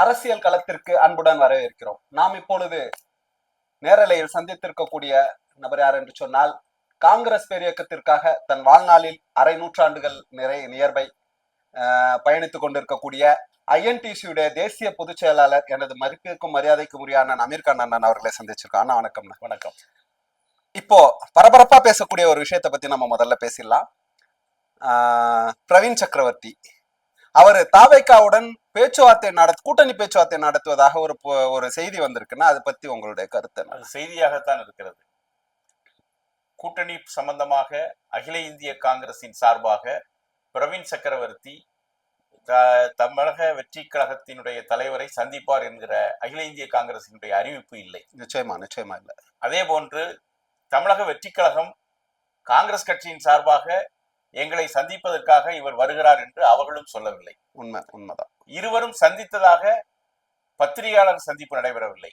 அரசியல் களத்திற்கு அன்புடன் வரவேற்கிறோம். நாம் இப்பொழுது நேரலையில் சந்தித்திருக்கக்கூடிய நபர் யார் என்று சொன்னால் காங்கிரஸ் பேரியக்கத்திற்காக தன் வாழ்நாளில் அரை நூற்றாண்டுகள் நிறை நியர்பை பயணித்துக் கொண்டிருக்கக்கூடிய ஐஎன்டிசியுடைய தேசிய பொதுச் செயலாளர் எனது மதிப்பிற்கும் மரியாதைக்கும் உரிய அண்ணன் அமீர் கான் அண்ணன் அவர்களை சந்திச்சிருக்கோம். அண்ணா வணக்கம் வணக்கம். இப்போ பரபரப்பா பேசக்கூடிய ஒரு விஷயத்தை பத்தி நம்ம முதல்ல பேசிடலாம். பிரவீன் சக்கரவர்த்தி. அவர் தாவேக்காவுடன் பேச்சுவார்த்தை நடத்த கூட்டணி பேச்சுவார்த்தை நடத்துவதாக ஒரு ஒரு செய்தி வந்திருக்குன்னா அதை பத்தி உங்களுடைய கருத்து செய்தியாகத்தான் இருக்கிறது. கூட்டணி சம்பந்தமாக அகில இந்திய காங்கிரசின் சார்பாக பிரவீன் சக்கரவர்த்தி த- தமிழக வெற்றி கழகத்தினுடைய தலைவரை சந்திப்பார் என்கிற அகில இந்திய காங்கிரசினுடைய அறிவிப்பு இல்லை. நிச்சயமா நிச்சயமா இல்ல. அதே போன்று தமிழக வெற்றி கழகம் காங்கிரஸ் கட்சியின் சார்பாக எங்களை சந்திப்பதற்காக இவர் வருகிறார் என்று அவர்களும் சொல்லவில்லை. உண்மை உண்மைதான். இருவரும் சந்தித்ததாக பத்திரிகையாளர் சந்திப்பு நடைபெறவில்லை.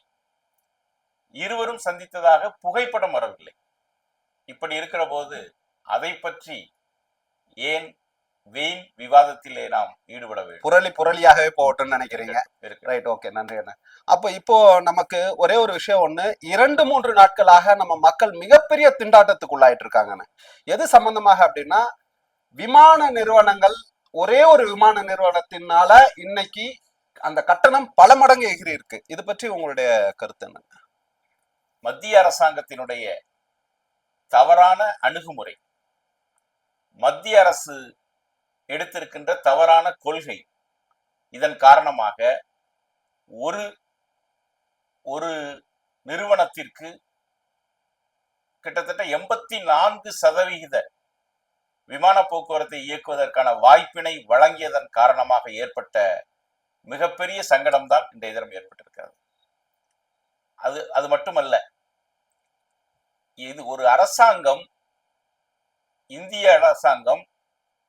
இருவரும் சந்தித்ததாக புகைப்படம் வரவில்லை. இப்படி இருக்கிற போது அதை பற்றி ஏன் வீண் விவாதத்திலே நாம் ஈடுபட வேண்டும்? புரளி புரளியாகவே போகட்டும்னு நினைக்கிறீங்க. ரைட் ஓகே நன்றி அண்ணா அப்போ இப்போ நமக்கு ஒரே ஒரு விஷயம் ஒண்ணு இரண்டு மூன்று நாட்களாக நம்ம மக்கள் மிகப்பெரிய திண்டாட்டத்துக்கு உள்ளாயிட்டு இருக்காங்கண்ணே எது சம்பந்தமாக அப்படின்னா விமான நிறுவனங்கள் ஒரே ஒரு விமான நிறுவனத்தினால இன்னைக்கு அந்த கட்டணம் பல மடங்கு எகிரி இருக்கு. இது பற்றி உங்களுடைய கருத்து என்ன? மத்திய அரசாங்கத்தினுடைய தவறான அணுகுமுறை மத்திய அரசு எடுத்திருக்கின்ற தவறான கொள்கை இதன் காரணமாக ஒரு ஒரு நிறுவனத்திற்கு கிட்டத்தட்ட எண்பத்தி நான்கு சதவிகித விமான போக்குவரத்தை இயக்குவதற்கான வாய்ப்பினை வழங்கியதன் காரணமாக ஏற்பட்ட மிகப்பெரிய சங்கடம் தான் இன்றைய தினம் ஏற்பட்டிருக்கிறது. அது அது மட்டுமல்ல இது ஒரு அரசாங்கம் இந்திய அரசாங்கம்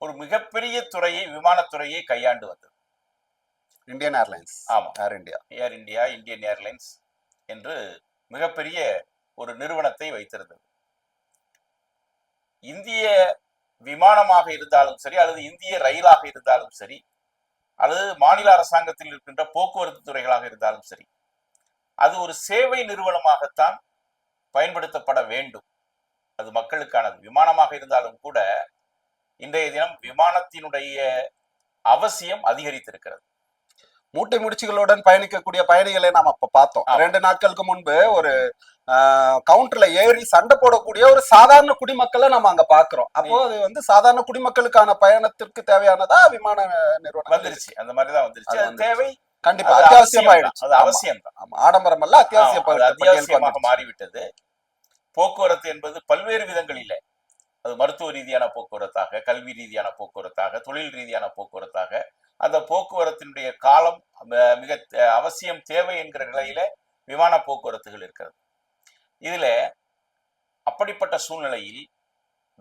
ஒரு மிகப்பெரிய துறையை விமானத்துறையை கையாண்டு வந்தது. இந்தியன் ஏர்லைன்ஸ் ஆமா. Air India Air India Indian airlines என்று மிகப்பெரிய ஒரு நிறுவனத்தை வைத்திருந்தது. இந்திய விமானமாக இருந்தாலும் சரி அல்லது இந்திய ரயிலாக இருந்தாலும் சரி அல்லது மாநில அரசாங்கத்தில் இருக்கின்ற போக்குவரத்து துறைகளாக இருந்தாலும் சரி அது ஒரு சேவை நிறுவனமாகத்தான் பயன்படுத்தப்பட வேண்டும். அது மக்களுக்கானது. விமானமாக இருந்தாலும் கூட இன்றைய தினம் விமானத்தினுடைய அவசியம் அதிகரித்திருக்கிறது. மூட்டை முடிச்சுகளுடன் பயணிக்கக்கூடிய பயணிகளை நாம அப்ப பார்த்தோம். ரெண்டு நாட்களுக்கு முன்பு ஒரு கவுண்டர்ல ஏறி சண்டை போடக்கூடிய ஒரு சாதாரண குடிமக்களை நம்ம அங்க பாக்குறோம் அப்போ அது வந்து சாதாரண குடிமக்களுக்கான பயணத்திற்கு தேவையானதா விமான நிறுவனம் வந்துருச்சு. அந்த மாதிரி தான் வந்துருச்சு. தேவை. கண்டிப்பா. அது அத்தியாவசியமாயிடுச்சு அவசியம் தான். அது அவசியம் தான். ஆடம்பரம் அல்ல அத்தியாவசிய அத்தியாவசியமாக. மாறிவிட்டது. போக்குவரத்து என்பது பல்வேறு விதங்களிலே அது மருத்துவ ரீதியான போக்குவரத்தாக கல்வி ரீதியான போக்குவரத்தாக தொழில் ரீதியான போக்குவரத்தாக அந்த போக்குவரத்தினுடைய காலம் மிக அவசியம் தேவை என்கிற நிலையில விமான போக்குவரத்துகள் இருக்கிறது. இதுல அப்படிப்பட்ட சூழ்நிலையில்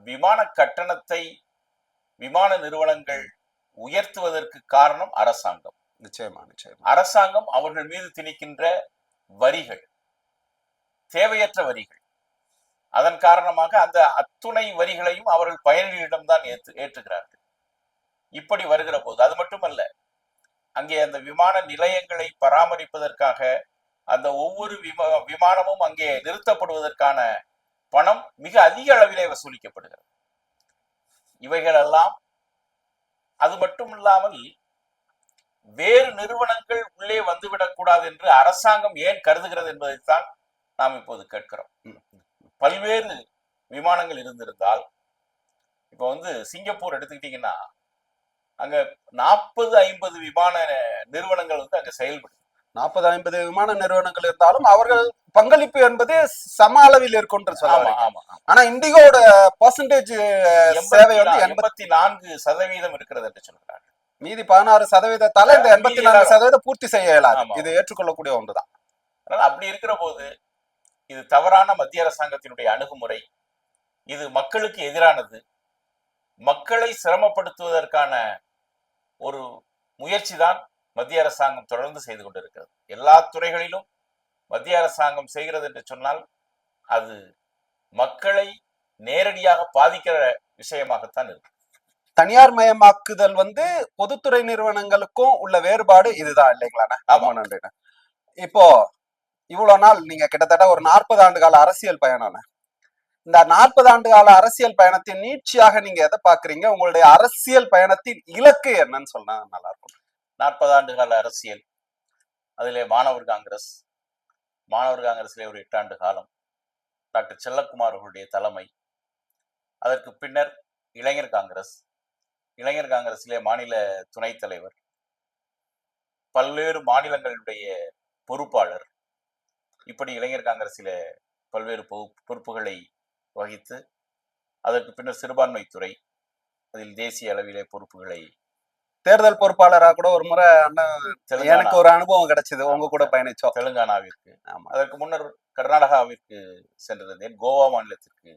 விமான கட்டணத்தை விமான நிறுவனங்கள் உயர்த்துவதற்கு காரணம் அரசாங்கம். நிச்சயமா நிச்சயமா. அரசாங்கம் அவர்கள் மீது திணிக்கின்ற வரிகள் தேவையற்ற வரிகள். அதன் காரணமாக அந்த அத்துணை வரிகளையும் அவர்கள் பயணிகளிடம்தான் ஏற்று ஏற்றுகிறார்கள். இப்படி வருகிற போது அது மட்டுமல்ல அங்கே அந்த விமான நிலையங்களை பராமரிப்பதற்காக அந்த ஒவ்வொரு விமா விமானமும் அங்கே நிறுத்தப்படுவதற்கான பணம் மிக அதிக அளவிலே வசூலிக்கப்படுகிறது. இவைகளெல்லாம் அது மட்டும் இல்லாமல் வேறு நிறுவனங்கள் உள்ளே வந்துவிடக்கூடாது என்று அரசாங்கம் ஏன் கருதுகிறது என்பதைத்தான் நாம் இப்போது கேட்கிறோம். பல்வேறு விமானங்கள் இருந்திருந்தால் இப்போ வந்து சிங்கப்பூர் எடுத்துக்கிட்டீங்கன்னா அங்க நாற்பது ஐம்பது விமான நிறுவனங்கள் வந்து அங்க செயல்படுது நாற்பது ஐம்பது விமான நிறுவனங்கள் இருந்தாலும் அவர்கள் பங்களிப்பு என்பது சம அளவில் இருக்கும் என்று சொல்ல ஆமா வரீங்க. ஆமா ஆனா இண்டிகோட பர்சன்டேஜ் சேவை வந்து எண்பத்தி நான்கு சதவீதம் இருக்கிறது என்று சொல்கிறாங்க மீதி பதினாறு சதவீதத்தால இந்த எண்பத்தி நான்கு எல்லாரும். சதவீதம் பூர்த்தி செய்ய இயலாது. இது ஏற்றுக்கொள்ளக்கூடிய ஒன்றுதான் அதனால அப்படி இருக்கிற போது இது தவறான மத்திய அரசாங்கத்தினுடைய அணுகுமுறை இது மக்களுக்கு எதிரானது மக்களை சிரமப்படுத்துவதற்கான ஒரு முயற்சி தான் மத்திய அரசாங்கம் தொடர்ந்து செய்து கொண்டிருக்கிறது. எல்லா துறைகளிலும் மத்திய அரசாங்கம் செய்கிறது என்று சொன்னால் அது மக்களை நேரடியாக பாதிக்கிற விஷயமாகத்தான் இருக்கு தனியார் மயமாக்குதல் வந்து பொதுத்துறை நிறுவனங்களுக்கும் உள்ள வேறுபாடு இதுதான் இல்லைங்களாண்ணே ஆமா. நன்றிண்ணே. இப்போ இவ்வளவு நாள் நீங்க கிட்டத்தட்ட ஒரு நாற்பது ஆண்டு கால அரசியல் பயணம்ண்ணே. இந்த நாற்பது ஆண்டு கால அரசியல் பயணத்தின் நீட்சியாக நீங்க எதை பாக்குறீங்க உங்களுடைய அரசியல் பயணத்தின் இலக்கு என்னன்னு சொன்னா நல்லா இருக்கும் நாற்பது ஆண்டு கால அரசியல் அதிலே மாணவர் காங்கிரஸ் மாணவர் காங்கிரஸிலே ஒரு எட்டாண்டு காலம். டாக்டர் செல்லக்குமார் அவர்களுடைய தலைமை. அதற்கு பின்னர் இளைஞர் காங்கிரஸ் இளைஞர் காங்கிரஸிலே மாநில துணைத் தலைவர் பல்வேறு மாநிலங்களுடைய பொறுப்பாளர். இப்படி இளைஞர் காங்கிரஸிலே பல்வேறு பொ- பொறுப்புகளை வகித்து அதற்கு பின்னர் சிறுபான்மைத்துறை அதில் தேசிய அளவிலே பொறுப்புகளை தேர்தல் பொறுப்பாளரா கூட ஒரு முறை அண்ணன் எனக்கு ஒரு அனுபவம் கிடைச்சது உங்க கூட பயணிச்சோம். தெலுங்கானாவிற்கு. ஆமா. அதற்கு முன்னர் கர்நாடகாவிற்கு சென்றிருந்தேன் கோவா மாநிலத்திற்கு.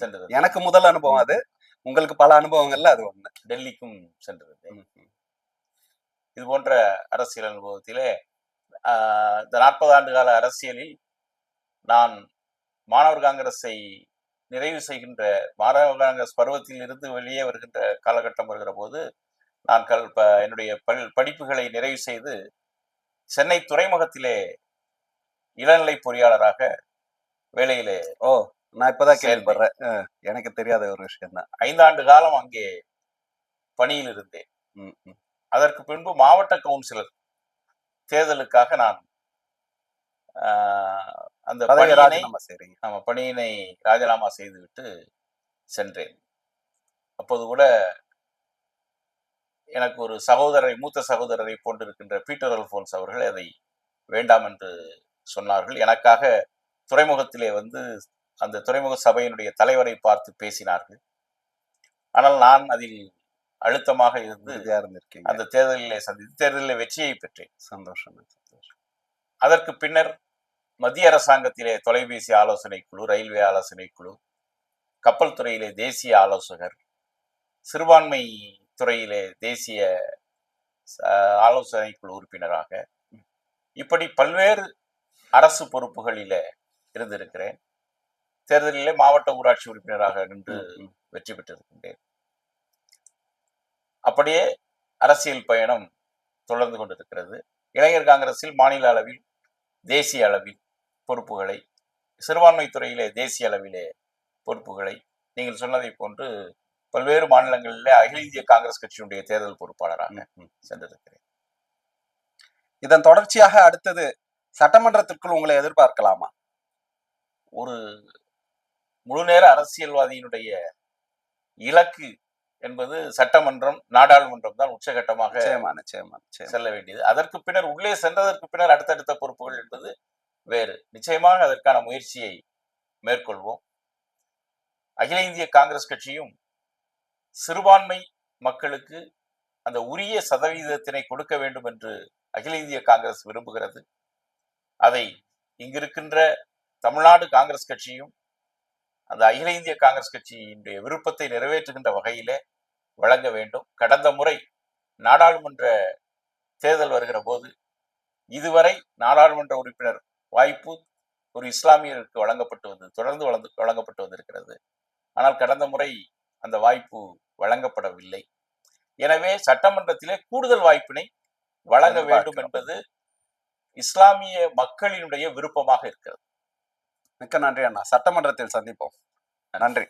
சென்றிருந்தேன் எனக்கு முதல் அனுபவம் அது. உங்களுக்கு பல அனுபவங்கள்ல அது ஒண்ணு. டெல்லிக்கும் சென்றிருந்தேன் ம். இது போன்ற அரசியல் அனுபவத்திலே இந்த நாற்பது ஆண்டு கால அரசியலில் நான் மாணவர் காங்கிரஸை நிறைவு செய்கின்ற காங்கிரஸ் பருவத்தில் இருந்து வெளியே வருகின்ற காலகட்டம் வருகிற போது நான் கல் ப என்னுடைய பல் படிப்புகளை நிறைவு செய்து சென்னை துறைமுகத்திலே இளநிலை பொறியாளராக வேலையிலே ஓ நான் இப்பதான். கேள்விப்படுறேன் எனக்கு தெரியாத ஒரு விஷயம் தான் ஐந்தாண்டு காலம் அங்கே பணியில் இருந்தேன். அதற்கு பின்பு மாவட்ட கவுன்சிலர் தேர்தலுக்காக நான் அந்த பணியினை நம்ம பணியினை ராஜினாமா செய்துவிட்டு சென்றேன். அப்போது கூட எனக்கு ஒரு சகோதரரை மூத்த சகோதரரை போன்றிருக்கின்ற பீட்டர் அல்போன்ஸ் அவர்கள் அதை வேண்டாம் என்று சொன்னார்கள். எனக்காக துறைமுகத்திலே வந்து அந்த துறைமுக சபையினுடைய தலைவரை பார்த்து பேசினார்கள். ஆனால் நான் அதில் அழுத்தமாக இருந்து அந்த தேர்தலிலே சந்தித்து தேர்தலில் வெற்றியை பெற்றேன். சந்தோஷம் சந்தோஷம். அதற்கு பின்னர் மத்திய அரசாங்கத்திலே தொலைபேசி ஆலோசனை குழு ரயில்வே ஆலோசனை குழு கப்பல் துறையிலே தேசிய ஆலோசகர் சிறுபான்மை துறையிலே தேசிய ஆலோசனை குழு உறுப்பினராக இப்படி பல்வேறு அரசு பொறுப்புகளிலே இருந்திருக்கிறேன். தேர்தலிலே மாவட்ட ஊராட்சி உறுப்பினராக நின்று. வெற்றி பெற்றிருக்கின்றேன். அப்படியே அரசியல் பயணம் தொடர்ந்து கொண்டிருக்கிறது. இளைஞர் காங்கிரஸில் மாநில அளவில் தேசிய அளவில் பொறுப்புகளை சிறுபான்மை துறையிலே தேசிய அளவிலே பொறுப்புகளை நீங்கள் சொன்னதை போன்று பல்வேறு மாநிலங்களிலே அகில இந்திய காங்கிரஸ் கட்சியினுடைய தேர்தல் பொறுப்பாளராக. சென்றிருக்கிறேன் இதன் தொடர்ச்சியாக அடுத்தது சட்டமன்றத்திற்குள் உங்களை எதிர்பார்க்கலாமா ஒரு முழுநேர அரசியல்வாதியினுடைய இலக்கு என்பது சட்டமன்றம் நாடாளுமன்றம் தான் உச்சகட்டமாக செல்ல வேண்டியது. அதற்கு பின்னர் உள்ளே சென்றதற்கு பின்னர் அடுத்தடுத்த பொறுப்புகள் என்பது வேறு. நிச்சயமாக அதற்கான முயற்சியை மேற்கொள்வோம். அகில இந்திய காங்கிரஸ் கட்சியும் சிறுபான்மை மக்களுக்கு அந்த உரிய சதவீதத்தினை கொடுக்க வேண்டும் என்று அகில இந்திய காங்கிரஸ் விரும்புகிறது. அதை இங்கிருக்கின்ற தமிழ்நாடு காங்கிரஸ் கட்சியும் அந்த அகில இந்திய காங்கிரஸ் கட்சியினுடைய விருப்பத்தை நிறைவேற்றுகின்ற வகையிலே வழங்க வேண்டும். கடந்த முறை நாடாளுமன்ற தேர்தல் வருகிற போது இதுவரை நாடாளுமன்ற உறுப்பினர் வாய்ப்பு ஒரு இஸ்லாமியருக்கு வழங்கப்பட்டு வந்தது தொடர்ந்து வளர்ந்து வழங்கப்பட்டு வந்திருக்கிறது. ஆனால் கடந்த முறை அந்த வாய்ப்பு வழங்கப்படவில்லை. எனவே சட்டமன்றத்திலே கூடுதல் வாய்ப்பினை வழங்க வேண்டும் என்பது இஸ்லாமிய மக்களினுடைய விருப்பமாக இருக்கிறது. மிக்க நன்றி அண்ணா. சட்டமன்றத்தில் சந்திப்போம். நன்றி.